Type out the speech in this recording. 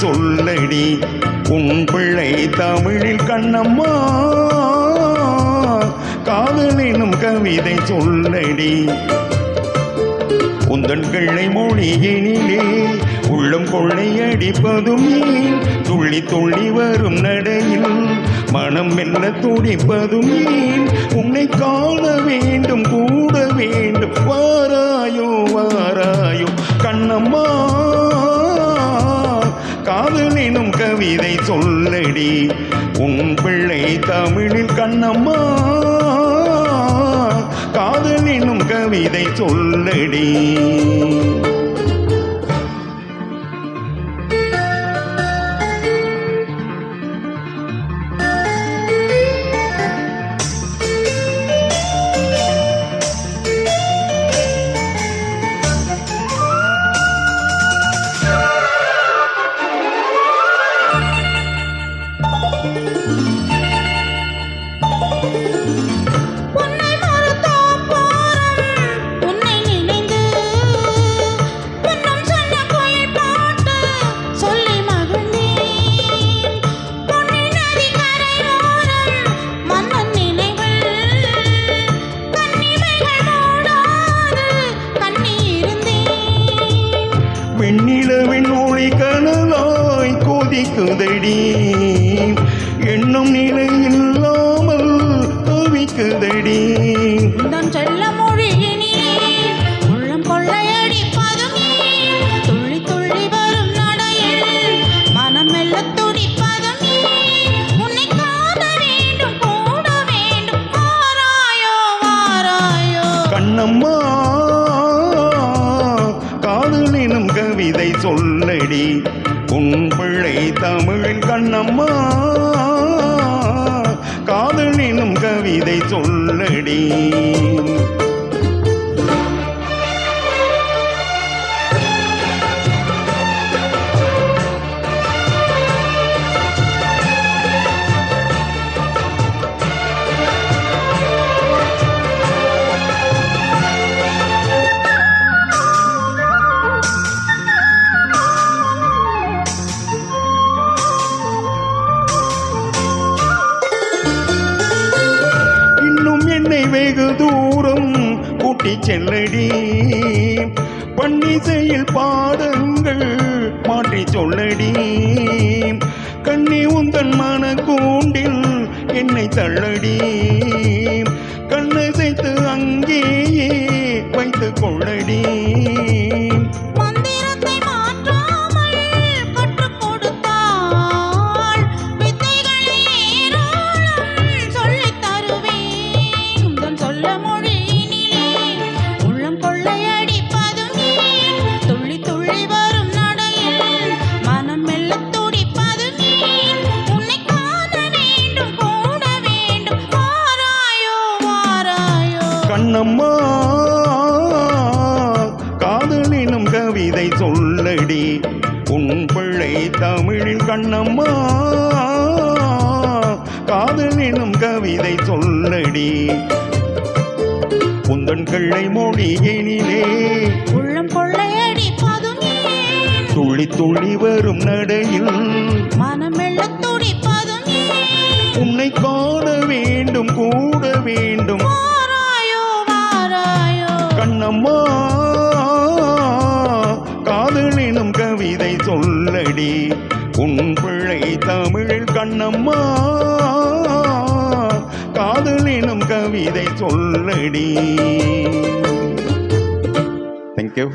சொல்லடி. உன் பிள்ளை தமிழில் கண்ணம்மா. காதலினும் கவிதை சொல்லடி. உந்தன் கிள்ளை மொழியினிலே உள்ளம் கொள்ளையடிப்பதும் ஏன் துள்ளி துள்ளி வரும் நடையில் மனம் மெல்ல துடிப்பதும் ஏன் உன்னை காண வேண்டும் கூட வேண்டும். காதலினும் கவிதை சொல்லடி. உன் பிள்ளை தமிழில் கண்ணம்மா. காதலினும் கவிதை சொல்லடி. நிலவின் ஒளி கனலாய் கொதிக்குதடி. எண்ணம் நிலை இல்லாமல் தவிக்குதடி. நான் செல்லமோ காதலினும் கவிதை சொல்லடி. உன் பிழை தமிழில் கண்ணம்மா. காதலினும் கவிதை சொல்லடி. கூட்டி செல்லடி. பன்னிசையில் பாடங்கள் மாற்றி சொல்லடி. கண்ணி உந்தன் மன கூண்டில் என்னை தள்ளடி. கண்ணம்மா காதலினும் கவிதை சொல்லடி. உன் பிள்ளை தமிழில் கண்ணம்மா காதலினும் கவிதை சொல்லடி. உந்தன் கிள்ளை மொழியினிலே உள்ளம் ஏன்? துள்ளி துள்ளி வரும் நடையில் மனமெல்ல துடிப்பதும் உன்னை காண கண்ணம்மா காதலினும் கவிதை சொல்லடி. தேங்க்யூ